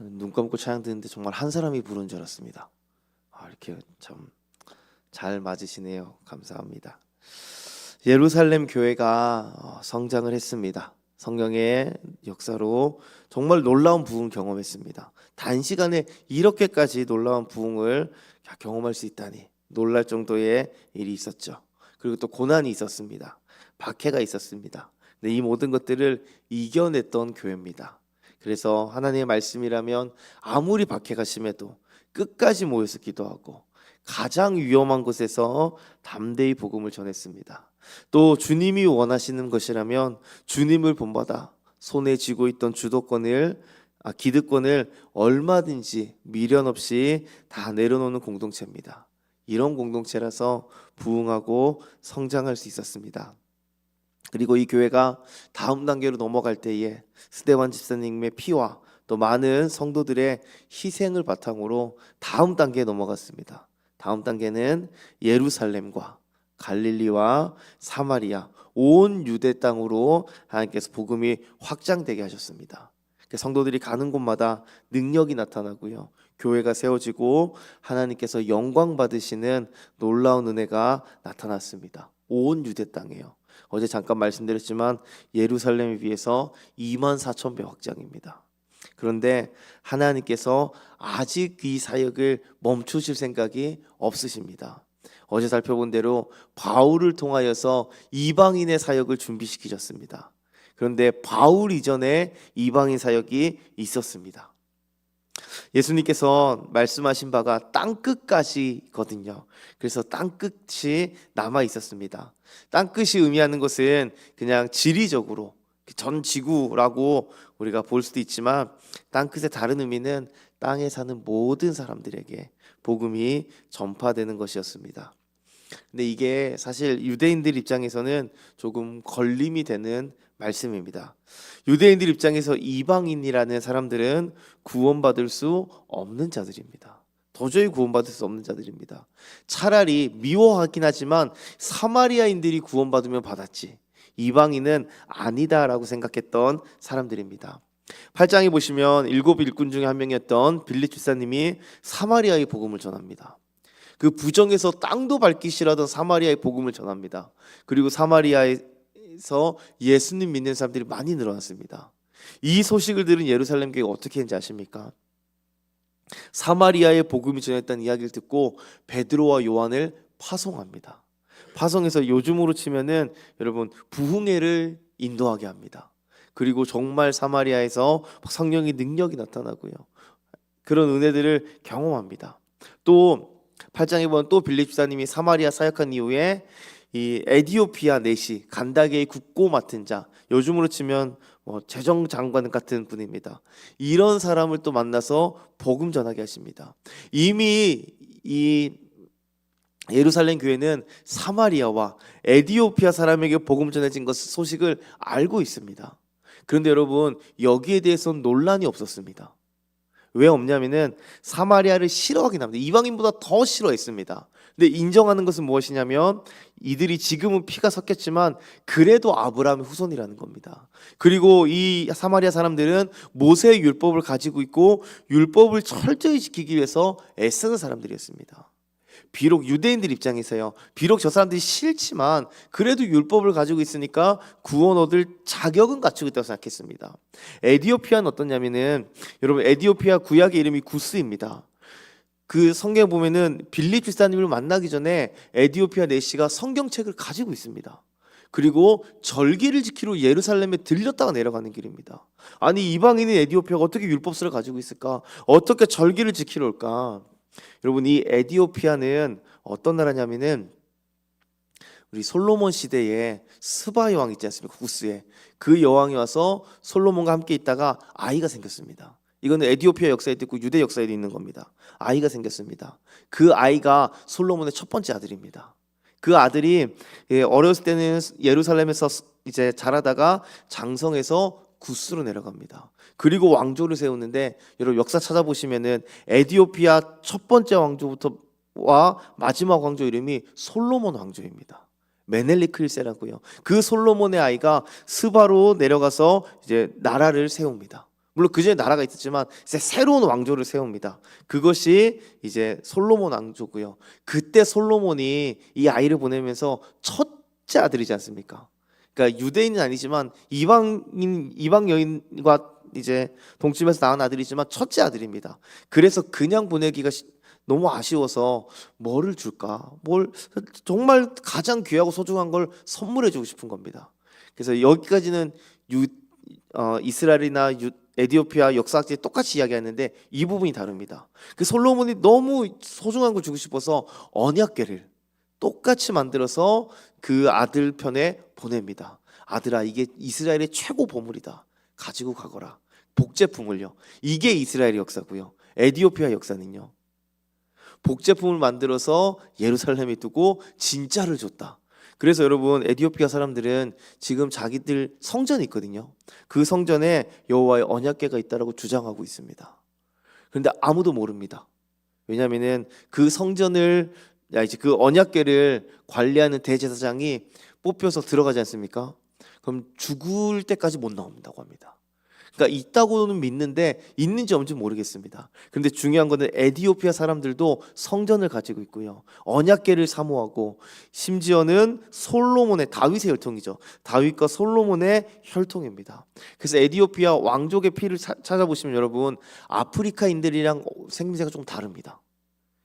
저는 눈 감고 찬양 듣는데 정말 한 사람이 부른 줄 알았습니다. 아, 이렇게 참 잘 맞으시네요. 감사합니다. 예루살렘 교회가 어, 성장을 했습니다. 성령의 역사로 정말 놀라운 부흥 경험했습니다. 단시간에 이렇게까지 놀라운 부흥을 경험할 수 있다니 놀랄 정도의 일이 있었죠. 그리고 또 고난이 있었습니다. 박해가 있었습니다. 근데 이 모든 것들을 이겨냈던 교회입니다. 그래서 하나님의 말씀이라면 아무리 박해가 심해도 끝까지 모여서 기도하고 가장 위험한 곳에서 담대히 복음을 전했습니다. 또 주님이 원하시는 것이라면 주님을 본받아 손에 쥐고 있던 주도권을 아, 기득권을 얼마든지 미련 없이 다 내려놓는 공동체입니다. 이런 공동체라서 부흥하고 성장할 수 있었습니다. 그리고 이 교회가 다음 단계로 넘어갈 때에 스데반 집사님의 피와 또 많은 성도들의 희생을 바탕으로 다음 단계에 넘어갔습니다. 다음 단계는 예루살렘과 갈릴리와 사마리아 온 유대 땅으로 하나님께서 복음이 확장되게 하셨습니다. 그 성도들이 가는 곳마다 능력이 나타나고요. 교회가 세워지고 하나님께서 영광 받으시는 놀라운 은혜가 나타났습니다. 온 유대 땅이에요. 어제 잠깐 말씀드렸지만 예루살렘에 비해서 2만 4천 배 확장입니다. 그런데 하나님께서 아직 이 사역을 멈추실 생각이 없으십니다. 어제 살펴본 대로 바울을 통하여서 이방인의 사역을 준비시키셨습니다. 그런데 바울 이전에 이방인 사역이 있었습니다. 예수님께서 말씀하신 바가 땅 끝까지거든요. 그래서 땅 끝이 남아 있었습니다. 땅 끝이 의미하는 것은 그냥 지리적으로 전 지구라고 우리가 볼 수도 있지만 땅 끝의 다른 의미는 땅에 사는 모든 사람들에게 복음이 전파되는 것이었습니다. 근데 이게 사실 유대인들 입장에서는 조금 걸림이 되는 말씀입니다. 유대인들 입장에서 이방인이라는 사람들은 구원받을 수 없는 자들입니다. 도저히 구원받을 수 없는 자들입니다. 차라리 미워하긴 하지만 사마리아인들이 구원받으면 받았지. 이방인은 아니다라고 생각했던 사람들입니다. 8장에 보시면 일곱 일꾼 중에 한 명이었던 빌립 집사님이 사마리아의 복음을 전합니다. 그 부정에서 땅도 밟기 싫어하던 사마리아의 복음을 전합니다. 그리고 사마리아 에서 예수님 믿는 사람들이 많이 늘어났습니다. 이 소식을 들은 예루살렘 교회가 어떻게 했는지 아십니까? 사마리아의 복음이 전했다는 이야기를 듣고 베드로와 요한을 파송합니다. 파송해서 요즘으로 치면은 여러분 부흥회를 인도하게 합니다. 그리고 정말 사마리아에서 성령의 능력이 나타나고요. 그런 은혜들을 경험합니다. 또 8장에 보면 또 빌립 집사님이 사마리아 사역한 이후에 이 에디오피아 내시 간다게의 국고 맡은 자 요즘으로 치면 뭐 재정 장관 같은 분입니다. 이런 사람을 또 만나서 복음 전하게 하십니다. 이미 이 예루살렘 교회는 사마리아와 에디오피아 사람에게 복음 전해진 것 소식을 알고 있습니다. 그런데 여러분 여기에 대해서는 논란이 없었습니다. 왜 없냐면은 사마리아를 싫어하긴 합니다. 이방인보다 더 싫어했습니다. 근데 인정하는 것은 무엇이냐면 이들이 지금은 피가 섞였지만 그래도 아브라함의 후손이라는 겁니다. 그리고 이 사마리아 사람들은 모세의 율법을 가지고 있고 율법을 철저히 지키기 위해서 애쓰는 사람들이었습니다. 비록 유대인들 입장에서요. 비록 저 사람들이 싫지만 그래도 율법을 가지고 있으니까 구원 얻을 자격은 갖추고 있다고 생각했습니다. 에디오피아는 어떠냐면은 여러분 에디오피아 구약의 이름이 구스입니다. 그 성경 에 보면은 빌립 집사님을 만나기 전에 에디오피아 내시가 성경책을 가지고 있습니다. 그리고 절기를 지키러 예루살렘에 들렸다가 내려가는 길입니다. 아니 이방인인 에디오피아가 어떻게 율법서를 가지고 있을까? 어떻게 절기를 지키러 올까? 여러분 이 에디오피아는 어떤 나라냐면은 우리 솔로몬 시대에 스바 여왕 있지 않습니까? 구스에 그 여왕이 와서 솔로몬과 함께 있다가 아이가 생겼습니다. 이거는 에디오피아 역사에도 있고 유대 역사에도 있는 겁니다. 아이가 생겼습니다. 그 아이가 솔로몬의 첫 번째 아들입니다. 그 아들이 예, 어렸을 때는 예루살렘에서 이제 자라다가 장성에서 구스로 내려갑니다. 그리고 왕조를 세우는데 여러분 역사 찾아보시면은 에디오피아 첫 번째 왕조부터와 마지막 왕조 이름이 솔로몬 왕조입니다. 메넬리크 1세라고요. 그 솔로몬의 아이가 스바로 내려가서 이제 나라를 세웁니다. 물론 그 전에 나라가 있었지만 이제 새로운 왕조를 세웁니다. 그것이 이제 솔로몬 왕조고요. 그때 솔로몬이 이 아이를 보내면서 첫째 아들이지 않습니까? 그러니까 유대인은 아니지만 이방인 이방 여인과 이제 동침해서 낳은 아들이지만 첫째 아들입니다. 그래서 그냥 보내기가 시- 너무 아쉬워서 뭐를 줄까? 뭘 정말 가장 귀하고 소중한 걸 선물해 주고 싶은 겁니다. 그래서 여기까지는 유, 어, 이스라엘이나 유, 에디오피아 역사학자들이 똑같이 이야기하는데 이 부분이 다릅니다. 그 솔로몬이 너무 소중한 걸 주고 싶어서 언약궤를 똑같이 만들어서 그 아들 편에 보냅니다. 아들아 이게 이스라엘의 최고 보물이다. 가지고 가거라. 복제품을요. 이게 이스라엘의 역사고요. 에디오피아 역사는요. 복제품을 만들어서 예루살렘에 두고 진짜를 줬다. 그래서 여러분 에디오피아 사람들은 지금 자기들 성전이 있거든요. 그 성전에 여호와의 언약궤가 있다라고 주장하고 있습니다. 그런데 아무도 모릅니다. 왜냐하면은 그 성전을 야 이제 그 언약궤를 관리하는 대제사장이 뽑혀서 들어가지 않습니까? 그럼 죽을 때까지 못 나온다고 합니다. 그러니까 있다고는 믿는데 있는지 없는지 모르겠습니다. 그런데 중요한 거는 에디오피아 사람들도 성전을 가지고 있고요. 언약궤를 사모하고 심지어는 솔로몬의 다윗의 혈통이죠. 다윗과 솔로몬의 혈통입니다. 그래서 에디오피아 왕족의 피를 차- 찾아보시면 여러분 아프리카인들이랑 생김새가 좀 다릅니다.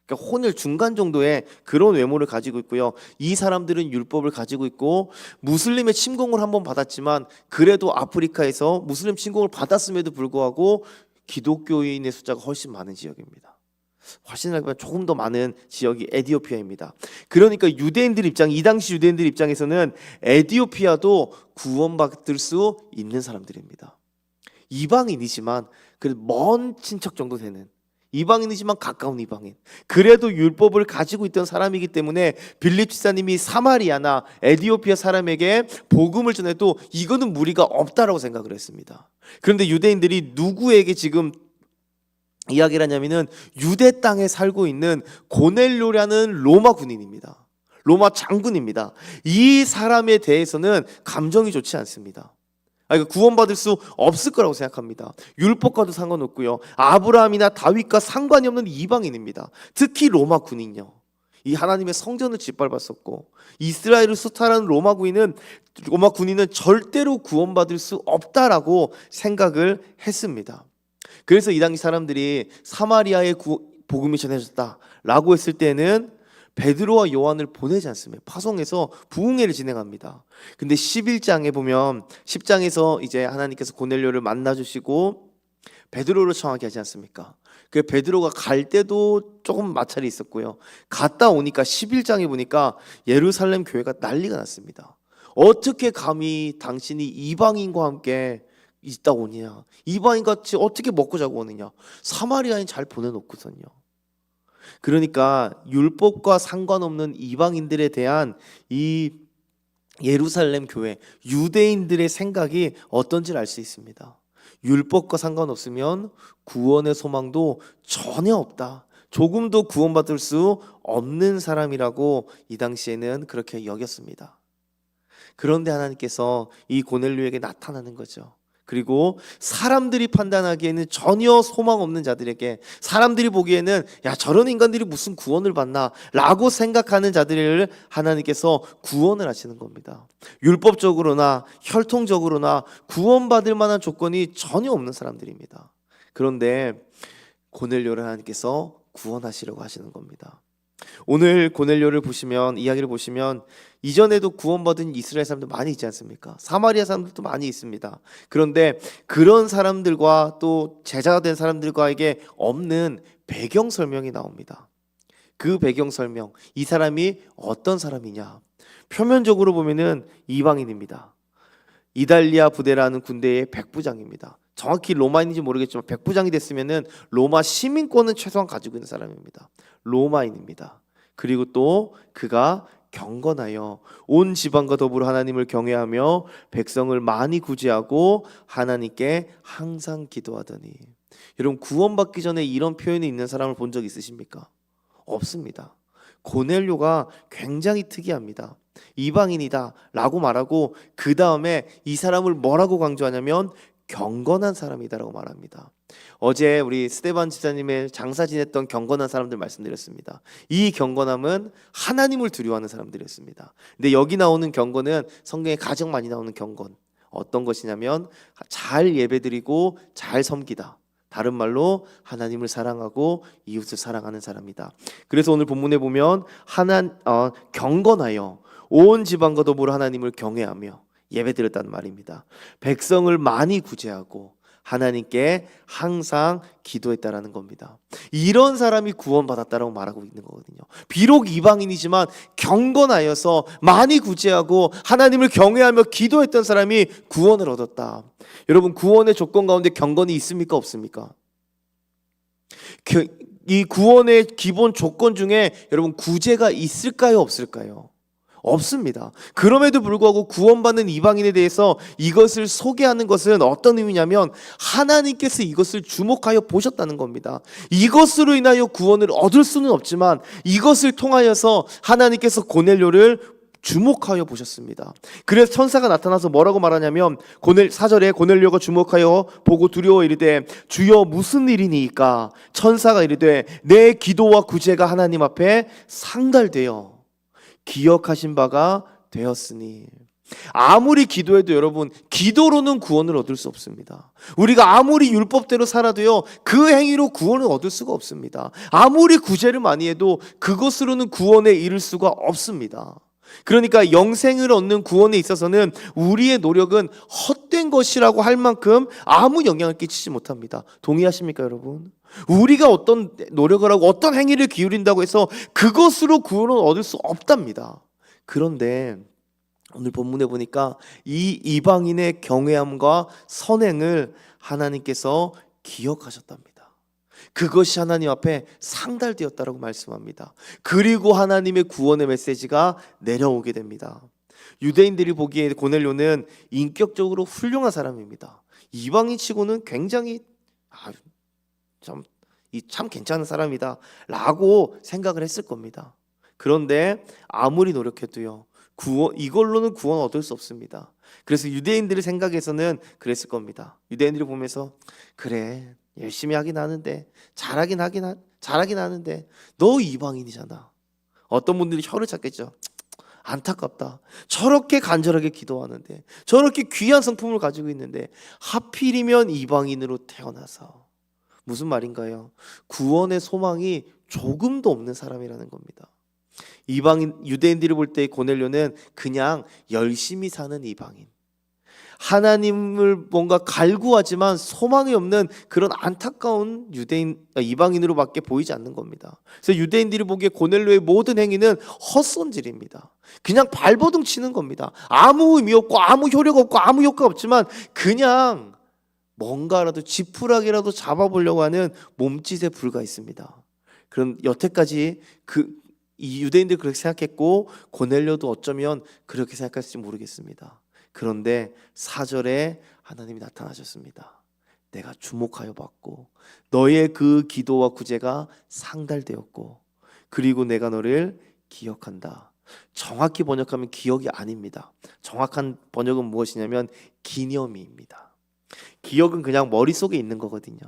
그러니까 혼혈 중간 정도의 그런 외모를 가지고 있고요. 이 사람들은 율법을 가지고 있고 무슬림의 침공을 한번 받았지만 그래도 아프리카에서 무슬림 침공을 받았음에도 불구하고 기독교인의 숫자가 훨씬 많은 지역입니다. 훨씬 조금 더 많은 지역이 에디오피아입니다. 그러니까 유대인들 입장, 이 당시 유대인들 입장에서는 에디오피아도 구원받을 수 있는 사람들입니다. 이방인이지만 그래도 먼 친척 정도 되는 이방인이지만 가까운 이방인. 그래도 율법을 가지고 있던 사람이기 때문에 빌립 지사님이 사마리아나 에디오피아 사람에게 복음을 전해도 이거는 무리가 없다라고 생각을 했습니다. 그런데 유대인들이 누구에게 지금 이야기를 하냐면은 유대 땅에 살고 있는 고넬료라는 로마 군인입니다. 로마 장군입니다. 이 사람에 대해서는 감정이 좋지 않습니다. 아, 이거 구원받을 수 없을 거라고 생각합니다. 율법과도 상관없고요. 아브라함이나 다윗과 상관이 없는 이방인입니다. 특히 로마 군인요. 이 하나님의 성전을 짓밟았었고 이스라엘을 수탈하는 로마 군인은 로마 군인은 절대로 구원받을 수 없다라고 생각을 했습니다. 그래서 이 당시 사람들이 사마리아에 구- 복음이 전해졌다라고 했을 때는 베드로와 요한을 보내지 않습니다. 파송해서 부흥회를 진행합니다. 근데 11장에 보면 10장에서 이제 하나님께서 고넬료를 만나 주시고 베드로를 청하게 하지 않습니까? 그 베드로가 갈 때도 조금 마찰이 있었고요. 갔다 오니까 11장에 보니까 예루살렘 교회가 난리가 났습니다. 어떻게 감히 당신이 이방인과 함께 있다 오느냐? 이방인 같이 어떻게 먹고 자고 오느냐? 사마리아인 잘 보내놓고선요. 그러니까 율법과 상관없는 이방인들에 대한 이 예루살렘 교회 유대인들의 생각이 어떤지를 알 수 있습니다. 율법과 상관없으면 구원의 소망도 전혀 없다. 조금도 구원받을 수 없는 사람이라고 이 당시에는 그렇게 여겼습니다. 그런데 하나님께서 이 고넬료에게 나타나는 거죠. 그리고 사람들이 판단하기에는 전혀 소망 없는 자들에게 사람들이 보기에는 야 저런 인간들이 무슨 구원을 받나라고 생각하는 자들을 하나님께서 구원을 하시는 겁니다. 율법적으로나 혈통적으로나 구원받을 만한 조건이 전혀 없는 사람들입니다. 그런데 고넬료를 하나님께서 구원하시려고 하시는 겁니다. 오늘 고넬료를 보시면 이야기를 보시면 이전에도 구원받은 이스라엘 사람들 많이 있지 않습니까? 사마리아 사람들도 많이 있습니다. 그런데 그런 사람들과 또 제자가 된 사람들과에게 없는 배경 설명이 나옵니다. 그 배경 설명, 이 사람이 어떤 사람이냐? 표면적으로 보면은 이방인입니다. 이달리아 부대라는 군대의 백부장입니다. 정확히 로마인인지 모르겠지만 백부장이 됐으면은 로마 시민권은 최소한 가지고 있는 사람입니다. 로마인입니다. 그리고 또 그가 경건하여 온 지방과 더불어 하나님을 경외하며 백성을 많이 구제하고 하나님께 항상 기도하더니 여러분 구원받기 전에 이런 표현이 있는 사람을 본 적 있으십니까? 없습니다. 고넬료가 굉장히 특이합니다. 이방인이다라고 말하고 그 다음에 이 사람을 뭐라고 강조하냐면 경건한 사람이다라고 말합니다. 어제 우리 스테반 지사님의 장사 지냈던 경건한 사람들 말씀드렸습니다. 이 경건함은 하나님을 두려워하는 사람들이었습니다. 근데 여기 나오는 경건은 성경에 가장 많이 나오는 경건. 어떤 것이냐면 잘 예배드리고 잘 섬기다. 다른 말로 하나님을 사랑하고 이웃을 사랑하는 사람이다. 그래서 오늘 본문에 보면 하나 어, 경건하여 온 지방과 더불어 하나님을 경외하며 예배드렸다는 말입니다. 백성을 많이 구제하고 하나님께 항상 기도했다라는 겁니다. 이런 사람이 구원받았다라고 말하고 있는 거거든요. 비록 이방인이지만 경건하여서 많이 구제하고 하나님을 경외하며 기도했던 사람이 구원을 얻었다. 여러분 구원의 조건 가운데 경건이 있습니까 없습니까? 그- 이 구원의 기본 조건 중에 여러분 구제가 있을까요 없을까요? 없습니다. 그럼에도 불구하고 구원받는 이방인에 대해서 이것을 소개하는 것은 어떤 의미냐면 하나님께서 이것을 주목하여 보셨다는 겁니다. 이것으로 인하여 구원을 얻을 수는 없지만 이것을 통하여서 하나님께서 고넬료를 주목하여 보셨습니다. 그래서 천사가 나타나서 뭐라고 말하냐면 고넬 사절에 고넬료가 주목하여 보고 두려워 이르되 주여 무슨 일이니까 천사가 이르되 내 기도와 구제가 하나님 앞에 상달되어 기억하신 바가 되었으니 아무리 기도해도 여러분 기도로는 구원을 얻을 수 없습니다. 우리가 아무리 율법대로 살아도요 그 행위로 구원을 얻을 수가 없습니다. 아무리 구제를 많이 해도 그것으로는 구원에 이를 수가 없습니다. 그러니까 영생을 얻는 구원에 있어서는 우리의 노력은 헛된 것이라고 할 만큼 아무 영향을 끼치지 못합니다. 동의하십니까, 여러분? 우리가 어떤 노력을 하고 어떤 행위를 기울인다고 해서 그것으로 구원을 얻을 수 없답니다. 그런데 오늘 본문에 보니까 이 이방인의 경외함과 선행을 하나님께서 기억하셨답니다. 그것이 하나님 앞에 상달되었다라고 말씀합니다. 그리고 하나님의 구원의 메시지가 내려오게 됩니다. 유대인들이 보기에 고넬료는 인격적으로 훌륭한 사람입니다. 이방인 치고는 굉장히 아, 참, 이 참 괜찮은 사람이다 라고 생각을 했을 겁니다. 그런데 아무리 노력해도요. 구원 이걸로는 구원 얻을 수 없습니다. 그래서 유대인들의 생각에서는 그랬을 겁니다. 유대인들이 보면서 그래 열심히 하긴 하는데 잘하긴 하긴 하, 잘하긴 하는데 너 이방인이잖아. 어떤 분들이 혀를 찾겠죠. 안타깝다. 저렇게 간절하게 기도하는데 저렇게 귀한 성품을 가지고 있는데 하필이면 이방인으로 태어나서 무슨 말인가요? 구원의 소망이 조금도 없는 사람이라는 겁니다. 이방인 유대인들이 볼 때 고넬료는 그냥 열심히 사는 이방인. 하나님을 뭔가 갈구하지만 소망이 없는 그런 안타까운 유대인 아, 이방인으로밖에 보이지 않는 겁니다. 그래서 유대인들이 보기에 고넬료의 모든 행위는 헛손질입니다. 그냥 발버둥 치는 겁니다. 아무 의미 없고 아무 효력 없고 아무 효과 없지만 그냥 뭔가라도 지푸라기라도 잡아보려고 하는 몸짓에 불과했습니다. 그럼 여태까지 그이 유대인들 그렇게 생각했고 고넬료도 어쩌면 그렇게 생각할지 모르겠습니다. 그런데 사절에 하나님이 나타나셨습니다. 내가 주목하여 봤고 너의 그 기도와 구제가 상달되었고 그리고 내가 너를 기억한다. 정확히 번역하면 기억이 아닙니다. 정확한 번역은 무엇이냐면 기념이입니다. 기억은 그냥 머릿속에 있는 거거든요.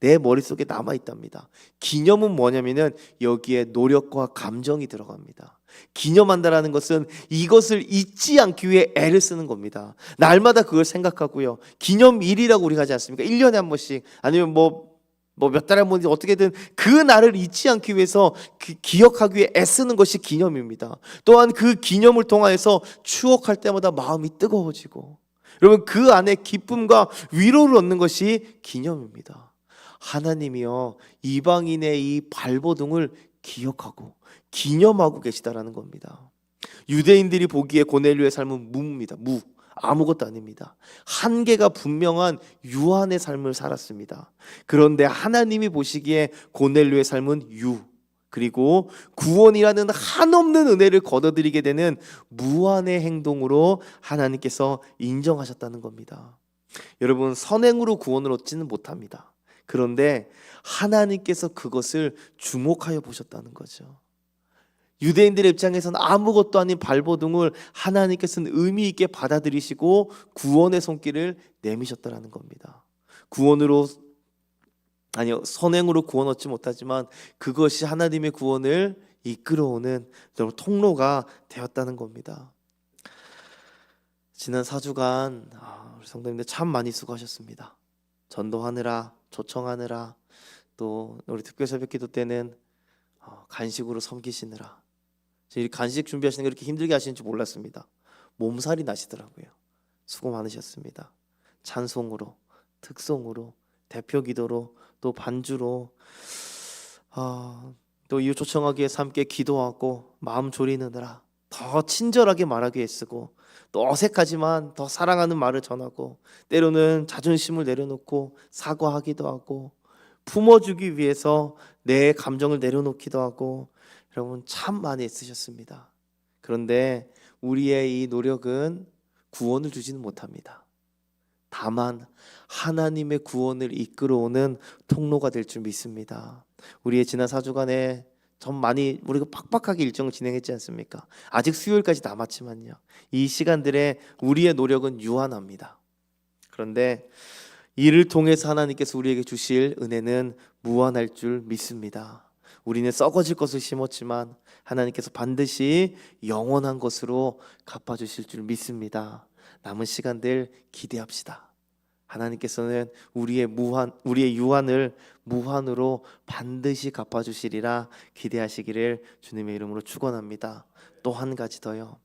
내 머릿속에 남아 있답니다. 기념은 뭐냐면은 여기에 노력과 감정이 들어갑니다. 기념한다라는 것은 이것을 잊지 않기 위해 애를 쓰는 겁니다. 날마다 그걸 생각하고요. 기념일이라고 우리가 하지 않습니까? 1년에 한 번씩 아니면 뭐 뭐 몇 달에 한번 어떻게든 그 날을 잊지 않기 위해서 그 기억하기 위해 애쓰는 것이 기념입니다. 또한 그 기념을 통하여서 추억할 때마다 마음이 뜨거워지고 여러분 그 안에 기쁨과 위로를 얻는 것이 기념입니다. 하나님이요 이방인의 이 발버둥을 기억하고 기념하고 계시다라는 겁니다. 유대인들이 보기에 고넬료의 삶은 무입니다. 무 아무것도 아닙니다. 한계가 분명한 유한의 삶을 살았습니다. 그런데 하나님이 보시기에 고넬료의 삶은 유 그리고 구원이라는 한없는 은혜를 거둬들이게 되는 무한의 행동으로 하나님께서 인정하셨다는 겁니다. 여러분 선행으로 구원을 얻지는 못합니다. 그런데 하나님께서 그것을 주목하여 보셨다는 거죠. 유대인들의 입장에서는 아무것도 아닌 발버둥을 하나님께서는 의미 있게 받아들이시고 구원의 손길을 내미셨다라는 겁니다. 구원으로 아니요 선행으로 구원 얻지 못하지만 그것이 하나님의 구원을 이끌어오는 통로가 되었다는 겁니다. 지난 4주간 아, 우리 성도님들 참 많이 수고하셨습니다. 전도하느라 초청하느라 또 우리 특별 새벽기도 때는 어, 간식으로 섬기시느라 이 간식 준비하시는 게 그렇게 힘들게 하시는 줄 몰랐습니다. 몸살이 나시더라고요. 수고 많으셨습니다. 찬송으로 특송으로 대표 기도로 또 반주로 아, 또 이웃 초청하기에 함께 기도하고 마음 졸이느라 더 친절하게 말하기 애쓰고 또 어색하지만 더 사랑하는 말을 전하고 때로는 자존심을 내려놓고 사과하기도 하고 품어주기 위해서 내 감정을 내려놓기도 하고 여러분 참 많이 애쓰셨습니다. 그런데 우리의 이 노력은 구원을 주지는 못합니다. 다만 하나님의 구원을 이끌어오는 통로가 될 줄 믿습니다. 우리의 지난 4주간에 좀 많이 우리가 팍팍하게 일정을 진행했지 않습니까? 아직 수요일까지 남았지만요. 이 시간들에 우리의 노력은 유한합니다. 그런데 이를 통해서 하나님께서 우리에게 주실 은혜는 무한할 줄 믿습니다. 우리는 썩어질 것을 심었지만 하나님께서 반드시 영원한 것으로 갚아주실 줄 믿습니다. 남은 시간들 기대합시다. 하나님께서는 우리의 무한 우리의 유한을 무한으로 반드시 갚아 주시리라 기대하시기를 주님의 이름으로 축원합니다. 또 한 가지 더요.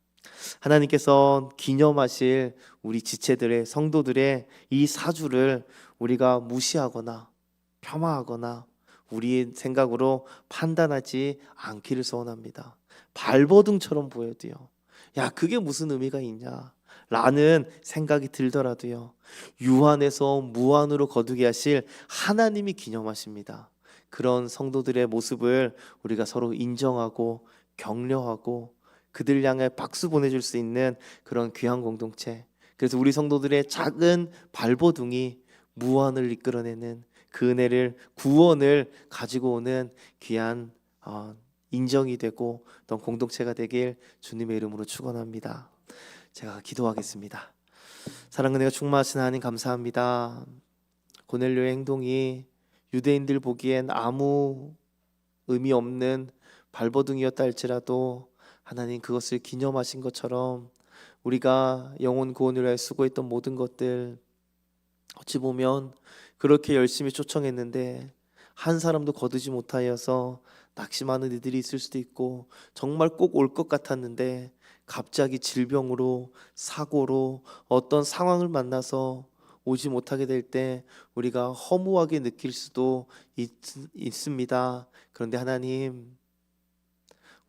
하나님께서 기념하실 우리 지체들의 성도들의 이 사주를 우리가 무시하거나 폄하하거나 우리의 생각으로 판단하지 않기를 소원합니다. 발버둥처럼 보여도요. 야, 그게 무슨 의미가 있냐? 라는 생각이 들더라도요. 유한에서 무한으로 거두게 하실 하나님이 기념하십니다. 그런 성도들의 모습을 우리가 서로 인정하고 격려하고 그들 향해 박수 보내줄 수 있는 그런 귀한 공동체. 그래서 우리 성도들의 작은 발버둥이 무한을 이끌어내는 그 은혜를 구원을 가지고 오는 귀한 어, 인정이 되고 또 공동체가 되길 주님의 이름으로 축원합니다. 제가 기도하겠습니다. 사랑 은혜가 충만하신 하나님 감사합니다. 고넬료의 행동이 유대인들 보기엔 아무 의미 없는 발버둥이었다 할지라도 하나님 그것을 기념하신 것처럼 우리가 영혼 구원을 위해 수고했던 모든 것들 어찌 보면 그렇게 열심히 초청했는데 한 사람도 거두지 못하여서 낙심하는 이들이 있을 수도 있고 정말 꼭 올 것 같았는데 갑자기 질병으로 사고로 어떤 상황을 만나서 오지 못하게 될 때 우리가 허무하게 느낄 수도 있, 있습니다. 그런데 하나님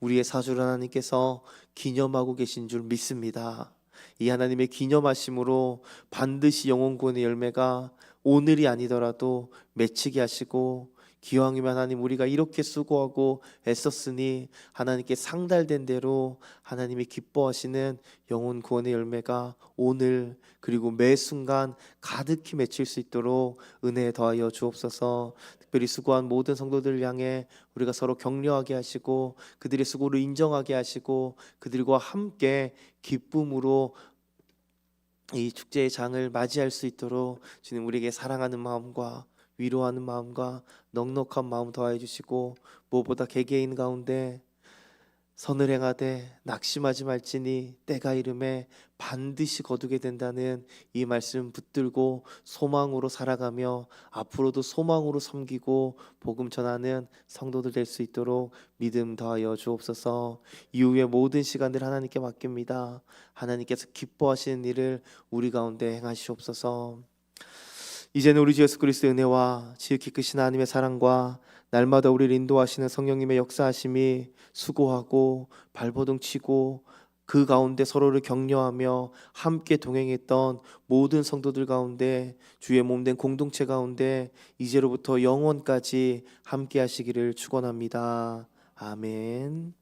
우리의 사주를 하나님께서 기념하고 계신 줄 믿습니다. 이 하나님의 기념하심으로 반드시 영혼구원의 열매가 오늘이 아니더라도 맺히게 하시고 기왕이면 하나님 우리가 이렇게 수고하고 애썼으니 하나님께 상달된 대로 하나님이 기뻐하시는 영혼 구원의 열매가 오늘 그리고 매 순간 가득히 맺힐 수 있도록 은혜에 더하여 주옵소서. 특별히 수고한 모든 성도들을 향해 우리가 서로 격려하게 하시고 그들의 수고를 인정하게 하시고 그들과 함께 기쁨으로 이 축제의 장을 맞이할 수 있도록 주님 우리에게 사랑하는 마음과 위로하는 마음과 넉넉한 마음 더하여 주시고 무엇보다 개개인 가운데 선을 행하되 낙심하지 말지니 때가 이름에 반드시 거두게 된다는 이 말씀 붙들고 소망으로 살아가며 앞으로도 소망으로 섬기고 복음 전하는 성도들 될 수 있도록 믿음 더하여 주옵소서. 이후의 모든 시간들 하나님께 맡깁니다. 하나님께서 기뻐하시는 일을 우리 가운데 행하시옵소서 이제는 우리 주 예수 그리스도의 은혜와 지극히 크신 하나님의 사랑과 날마다 우리를 인도하시는 성령님의 역사하심이 수고하고 발버둥 치고 그 가운데 서로를 격려하며 함께 동행했던 모든 성도들 가운데 주의 몸된 공동체 가운데 이제로부터 영원까지 함께 하시기를 축원합니다. 아멘.